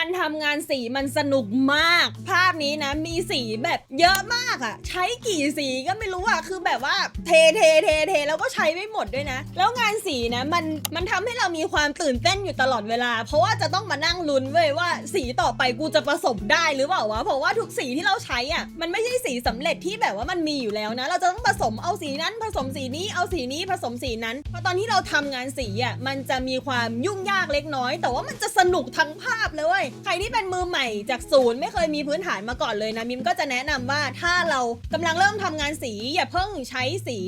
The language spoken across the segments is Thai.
การทำงานสีมันสนุกมาก ภาพนี้นะมีสีแบบเยอะมากอะใช้กี่สีก็ไม่รู้อะคือแบบว่าเทเทเทเทแล้วก็ใช้ไม่หมดด้วยนะ แล้วงานสีนะมันมันทำให้เรามีความตื่นเต้นอยู่ตลอดเวลา เพราะว่าจะต้องมานั่งลุ้นเว้ยว่าสีต่อไปกูจะผสมได้หรือเปล่าวะเพราะว่าทุกสีที่เราใช้อะมันไม่ใช่สีสำเร็จที่แบบว่ามันมีอยู่แล้วนะ เราจะต้องผสมเอาสีนั้นผสมสีนี้เอาสีนี้ผสมสีนั้นเพราะตอนที่เราทำงานสีอะมันจะมีความยุ่งยากเล็กน้อย แต่ว่ามันจะสนุกทั้งภาพเลยใครที่เป็นมือใหม่จากศูนย์ไม่เคยมีพื้นฐานมาก่อนเลยนะมิมก็จะแนะนำว่าถ้าเรากำลังเริ่มทำงานสีอย่าเพิ่งใช้สี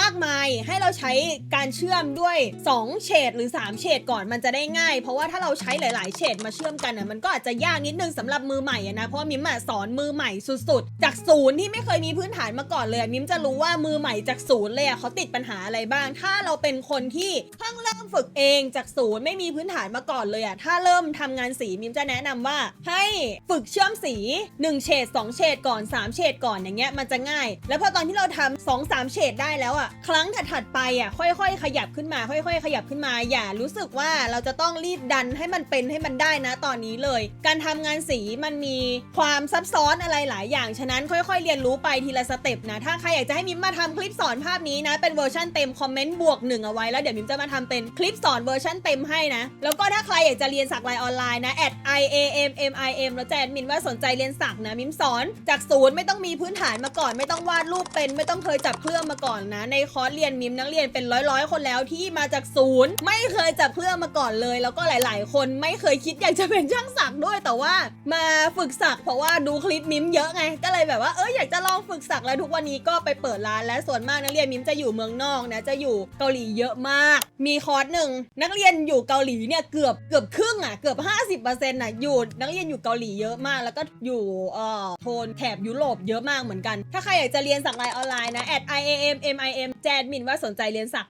มากมายให้เราใช้การเชื่อมด้วย 2 เฉดหรือ 3 เฉดก่อนมันจะได้ง่าย เพราะว่าถ้าเราใช้หลาย ๆ เฉดมาเชื่อมกันอะมันก็อาจจะยากนิดนึงสำหรับมือใหม่นะเพราะมิมสอนมือใหม่สุด ๆ จากศูนย์ที่ไม่เคยมีพื้นฐานมาก่อนเลยมิมจะรู้ว่ามือใหม่จากศูนย์เลยเขาติดปัญหาอะไรบ้าง ถ้าเราเป็นคนที่เพิ่งเริ่มฝึกเองจากศูนย์ไม่มีพื้นฐานมาก่อนเลยอะถ้าเริ่มทำงานสีมิมจะแนะนำว่า ให้ฝึกเชื่อมสี1เฉด2เฉดก่อน3เฉดก่อนอย่างเงี้ยมันจะง่าย แล้วพอตอนที่เราทำสองสามเฉดได้แล้วอะครั้งถัดๆไปอะค่อยๆ ขยับขึ้นมา ค่อย ๆ ขยับขึ้นมา อย่ารู้สึกว่าเราจะต้องรีบดันให้มันเป็นให้มันได้นะตอนนี้เลย การทำงานสีมันมีความซับซ้อนอะไรหลายอย่าง ฉะนั้นค่อยๆ เรียนรู้ไปทีละสเต็ปนะ ถ้าใครอยากจะให้มิมมาทำคลิปสอนภาพนี้นะ เป็นเวอร์ชันเต็มคอมเมนต์บวกหนึ่งเอาไว้แล้วเดี๋ยวมิมจะมาทำเป็นคลิปสอนเวอร์ชันเต็มให้นะ แล้วก็ถ้าใครอยากจะเรียนสักลายออนไลน์นะ at i a m m i m แล้วแจนมินว่าสนใจเรียนสักนะมิมสอนจากศูนย์ไม่ต้องมีพื้นฐานมาก่อนไม่ต้องวาดรูปเป็นไม่ต้องเคยจับเครื่องมาก่อนนะ ในคอร์สเรียนมิมนักเรียนเป็นร้อยๆ คนแล้วที่มาจากศูนย์ไม่เคยจับเครื่องมาก่อนเลย แล้วก็หลาย ๆ คนไม่เคยคิดอยากจะเป็นช่างสักด้วยแต่ว่า มาฝึกสักเพราะว่าดูคลิปมิมเยอะไง ก็เลยแบบว่าเอออยากจะลองฝึกสักแล้วทุกวันนี้ก็ไปเปิดร้านและส่วนมากนักเรียนมิมจะอยู่เมืองนอกนะจะอยู่เกาหลีเยอะมาก มีคอร์สหนึ่งนักเรียนอยู่เกาหลีเนี่ยเกือบเกือบครึ่งอะเกือบ 50%น่ะอยู่นักเรียนอยู่เกาหลีเยอะมาก แล้วก็อยู่เอ่อโทนแถบยุโรปเยอะมากเหมือนกัน ถ้าใครอยากจะเรียนสักลายออนไลน์นะ at i a m m i m แจนมินว่าสนใจเรียนสัก